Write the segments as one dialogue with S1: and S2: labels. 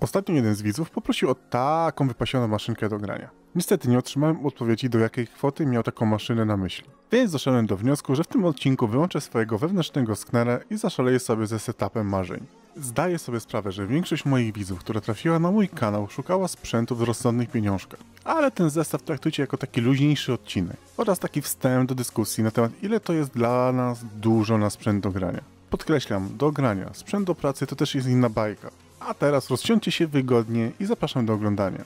S1: Ostatnio jeden z widzów poprosił o taką wypasioną maszynkę do grania. Niestety nie otrzymałem odpowiedzi do jakiej kwoty miał taką maszynę na myśli. Więc doszedłem do wniosku, że w tym odcinku wyłączę swojego wewnętrznego sknerę i zaszaleję sobie ze setupem marzeń. Zdaję sobie sprawę, że większość moich widzów, która trafiła na mój kanał, szukała sprzętu w rozsądnych pieniążkach. Ale ten zestaw traktujcie jako taki luźniejszy odcinek oraz taki wstęp do dyskusji na temat ile to jest dla nas dużo na sprzęt do grania. Podkreślam, do grania. Sprzęt do pracy to też jest inna bajka. A teraz rozsiądźcie się wygodnie i zapraszam do oglądania.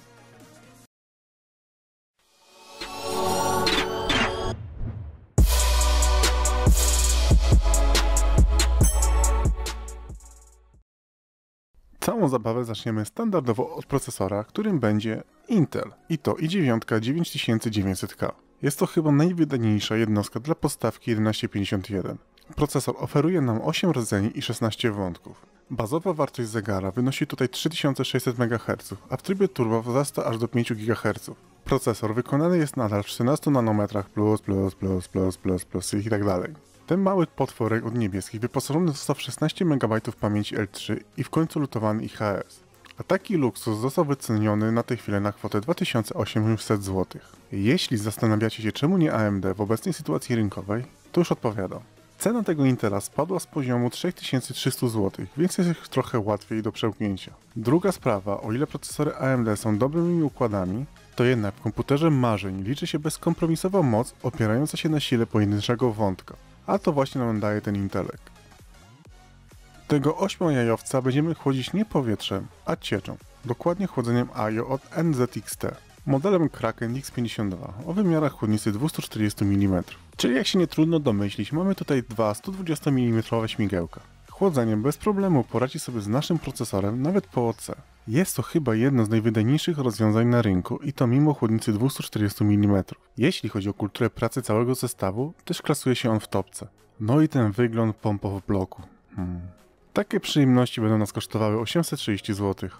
S1: Całą zabawę zaczniemy standardowo od procesora, którym będzie Intel i to i9 9900K. Jest to chyba najwydajniejsza jednostka dla podstawki 1151. Procesor oferuje nam 8 rdzeni i 16 wątków. Bazowa wartość zegara wynosi tutaj 3600 MHz, a w trybie turbo wzrasta aż do 5 GHz. Procesor wykonany jest nadal w 14 nanometrach plus, plus, plus, plus, plus, plus i tak dalej. Ten mały potworek od niebieskich wyposażony został w 16 MB pamięci L3 i w końcu lutowany IHS. A taki luksus został wyceniony na tę chwilę na kwotę 2800 zł. Jeśli zastanawiacie się czemu nie AMD w obecnej sytuacji rynkowej, to już odpowiadam. Cena tego Intela spadła z poziomu 3300 zł, więc jest trochę łatwiej do przełknięcia. Druga sprawa, o ile procesory AMD są dobrymi układami, to jednak w komputerze marzeń liczy się bezkompromisowa moc opierająca się na sile pojedynczego wątka, a to właśnie nam daje ten intelekt. Tego ośmiojajowca będziemy chłodzić nie powietrzem, a cieczą, dokładnie chłodzeniem IO od NZXT, modelem Kraken X52 o wymiarach chłodnicy 240 mm. Czyli jak się nie trudno domyślić, mamy tutaj dwa 120 mm śmigiełka. Chłodzeniem bez problemu poradzi sobie z naszym procesorem nawet po OC. Jest to chyba jedno z najwydajniejszych rozwiązań na rynku i to mimo chłodnicy 240 mm. Jeśli chodzi o kulturę pracy całego zestawu, też klasuje się on w topce. No i ten wygląd pompa w bloku. Hmm. Takie przyjemności będą nas kosztowały 830 zł.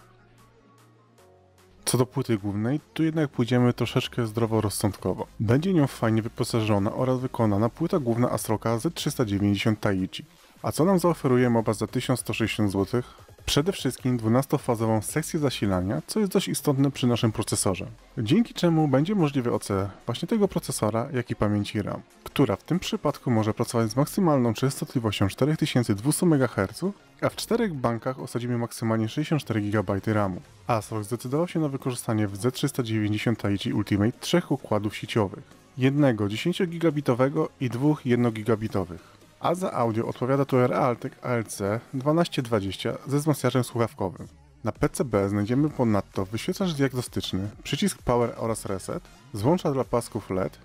S1: Co do płyty głównej, tu jednak pójdziemy troszeczkę zdroworozsądkowo. Będzie nią fajnie wyposażona oraz wykonana płyta główna Astroka Z390 Taichi. A co nam zaoferuje MOBA za 1160 zł? Przede wszystkim 12-fazową sekcję zasilania, co jest dość istotne przy naszym procesorze. Dzięki czemu będzie możliwe OC właśnie tego procesora, jak i pamięci RAM, która w tym przypadku może pracować z maksymalną częstotliwością 4200 MHz, a w czterech bankach osadzimy maksymalnie 64 GB RAMu. ASRock zdecydował się na wykorzystanie w Z390 Taichi Ultimate trzech układów sieciowych. Jednego 10 gigabitowego i dwóch 1 gigabitowych a za audio odpowiada tu Realtek ALC 1220 ze wzmacniaczem słuchawkowym. Na PCB znajdziemy ponadto wyświetlacz diagnostyczny, przycisk Power oraz Reset, złącza dla pasków LED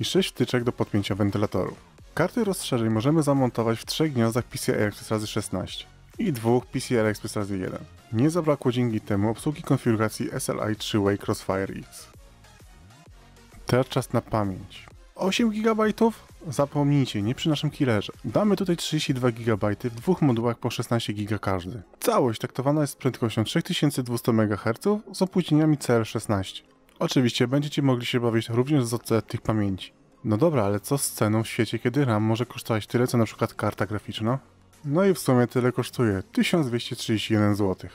S1: i 6 wtyczek do podpięcia wentylatorów. Karty rozszerzeń możemy zamontować w trzech gniazdach PCI Express razy 16 i dwóch PCI Express razy 1. Nie zabrakło dzięki temu obsługi konfiguracji SLI 3-Way Crossfire X. Teraz czas na pamięć. 8 GB? Zapomnijcie, nie przy naszym killerze. Damy tutaj 32 GB w dwóch modułach po 16 GB każdy. Całość taktowana jest z prędkością 3200 MHz z opóźnieniami CL16. Oczywiście będziecie mogli się bawić również z OC tych pamięci. No dobra, ale co z ceną w świecie, kiedy RAM może kosztować tyle co na przykład karta graficzna? No i w sumie tyle kosztuje 1231 zł.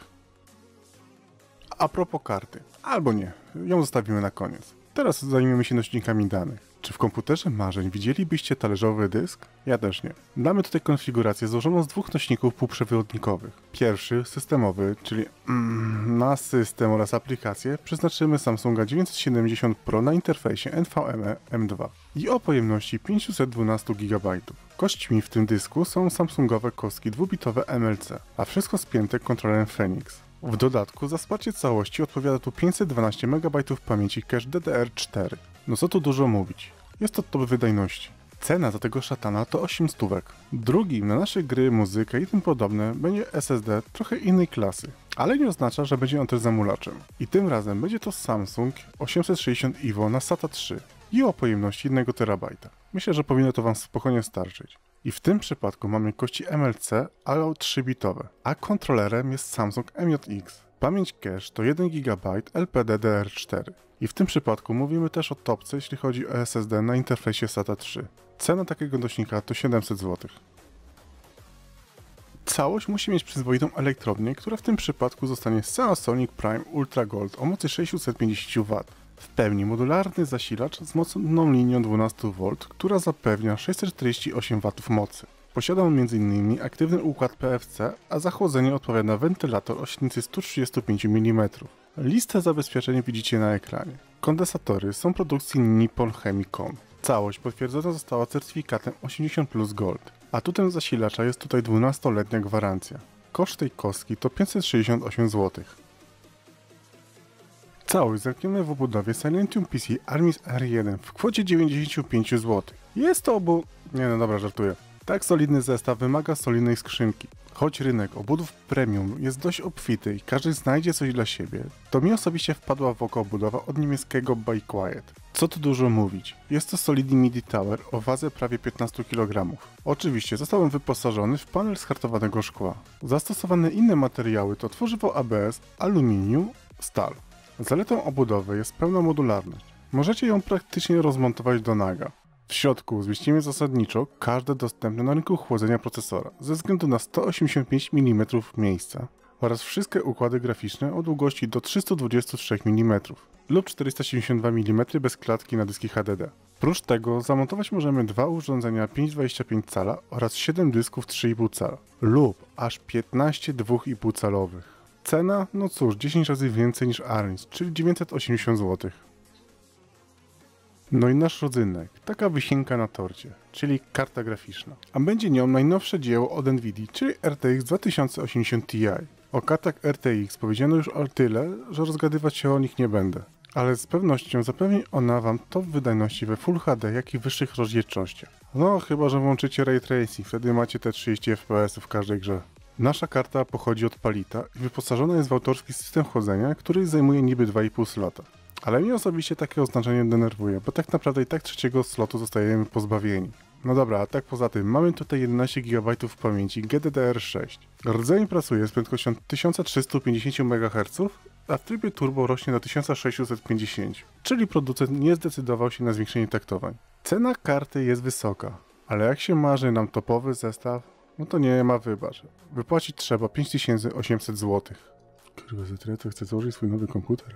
S1: A propos karty, albo nie, ją zostawimy na koniec. Teraz zajmiemy się nośnikami danych. Czy w komputerze marzeń widzielibyście talerzowy dysk? Ja też nie. Mamy tutaj konfigurację złożoną z dwóch nośników półprzewodnikowych. Pierwszy, systemowy, czyli mm, na system oraz aplikację przeznaczymy Samsunga 970 Pro na interfejsie NVMe M2 i o pojemności 512 GB. Kośćmi w tym dysku są Samsungowe kostki dwubitowe MLC, a wszystko spięte kontrolerem Phoenix. W dodatku za wsparcie całości odpowiada tu 512 MB pamięci cache DDR4. No co tu dużo mówić. Jest to top wydajności. Cena za tego szatana to 8 stówek. Drugim na nasze gry, muzykę i tym podobne będzie SSD trochę innej klasy, ale nie oznacza, że będzie on też zamulaczem. I tym razem będzie to Samsung 860 EVO na SATA 3 i o pojemności 1 TB. Myślę, że powinno to Wam spokojnie starczyć. I w tym przypadku mamy kości MLC, ale 3-bitowe, a kontrolerem jest Samsung MJX. Pamięć cache to 1 GB LPDDR4. I w tym przypadku mówimy też o topce, jeśli chodzi o SSD na interfejsie SATA 3. Cena takiego nośnika to 700 zł. Całość musi mieć przyzwoitą elektrownię, która w tym przypadku zostanie Seasonic Prime Ultra Gold o mocy 650 W. W pełni modularny zasilacz z mocną linią 12V, która zapewnia 648 W mocy. Posiada on m.in. aktywny układ PFC, a za chłodzenie odpowiada wentylator o średnicy 135 mm. Listę zabezpieczeń widzicie na ekranie. Kondensatory są produkcji Nippon Chemicon. Całość potwierdzona została certyfikatem 80 Plus Gold. Atutem zasilacza jest tutaj 12-letnia gwarancja. Koszt tej kostki to 568 zł. Całość zamknięta w obudowie Silentium PC Armis R1 w kwocie 95 zł. Jest to obu... Nie no dobra, żartuję. Tak solidny zestaw wymaga solidnej skrzynki. Choć rynek obudów premium jest dość obfity i każdy znajdzie coś dla siebie, to mi osobiście wpadła w oko obudowa od niemieckiego Buy Quiet. Co tu dużo mówić, jest to solidny MIDI Tower o wadze prawie 15 kg. Oczywiście został on wyposażony w panel z szkła. Zastosowane inne materiały to tworzywo ABS, aluminium, stal. Zaletą obudowy jest pełna modularność. Możecie ją praktycznie rozmontować do naga. W środku zmieścimy zasadniczo każde dostępne na rynku chłodzenia procesora ze względu na 185 mm miejsca oraz wszystkie układy graficzne o długości do 323 mm lub 472 mm bez klatki na dyski HDD. Prócz tego zamontować możemy dwa urządzenia 5,25 cala oraz 7 dysków 3,5 cala lub aż 15 2,5 calowych. Cena? No cóż, 10 razy więcej niż Arnis, czyli 980 zł. No i nasz rodzynek, taka wysienka na torcie, czyli karta graficzna. A będzie nią najnowsze dzieło od Nvidia, czyli RTX 2080 Ti. O kartach RTX powiedziano już o tyle, że rozgadywać się o nich nie będę. Ale z pewnością zapewni ona Wam top wydajności we Full HD, jak i wyższych rozdzielczościach. No, chyba że włączycie Ray Tracing, wtedy macie te 30 FPS w każdej grze. Nasza karta pochodzi od Palita i wyposażona jest w autorski system chłodzenia, który zajmuje niby 2,5 slota. Ale mnie osobiście takie oznaczenie denerwuje, bo tak naprawdę i tak trzeciego slotu zostajemy pozbawieni. No dobra, a tak poza tym, mamy tutaj 11 GB pamięci GDDR6. Rdzeń pracuje z prędkością 1350 MHz, a w trybie turbo rośnie do 1650, czyli producent nie zdecydował się na zwiększenie taktowań. Cena karty jest wysoka, ale jak się marzy nam topowy zestaw, no to nie ma wybacz. Wypłacić trzeba 5800 zł. Kurwa, za tyle to chcę założyć swój nowy komputer.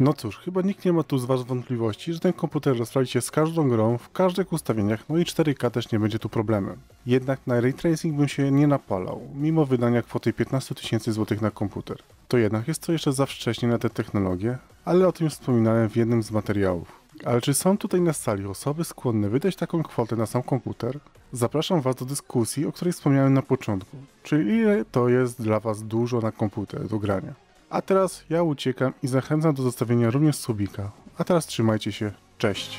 S1: No cóż, chyba nikt nie ma tu z Was wątpliwości, że ten komputer rozprawi się z każdą grą, w każdych ustawieniach, no i 4K też nie będzie tu problemem. Jednak na ray tracing bym się nie napalał, mimo wydania kwoty 15 tysięcy złotych na komputer. To jednak jest to jeszcze za wcześnie na tę technologię, ale o tym wspominałem w jednym z materiałów. Ale czy są tutaj na sali osoby skłonne wydać taką kwotę na sam komputer? Zapraszam Was do dyskusji, o której wspomniałem na początku, czyli ile to jest dla Was dużo na komputer do grania. A teraz ja uciekam i zachęcam do zostawienia również subika. A teraz trzymajcie się, cześć!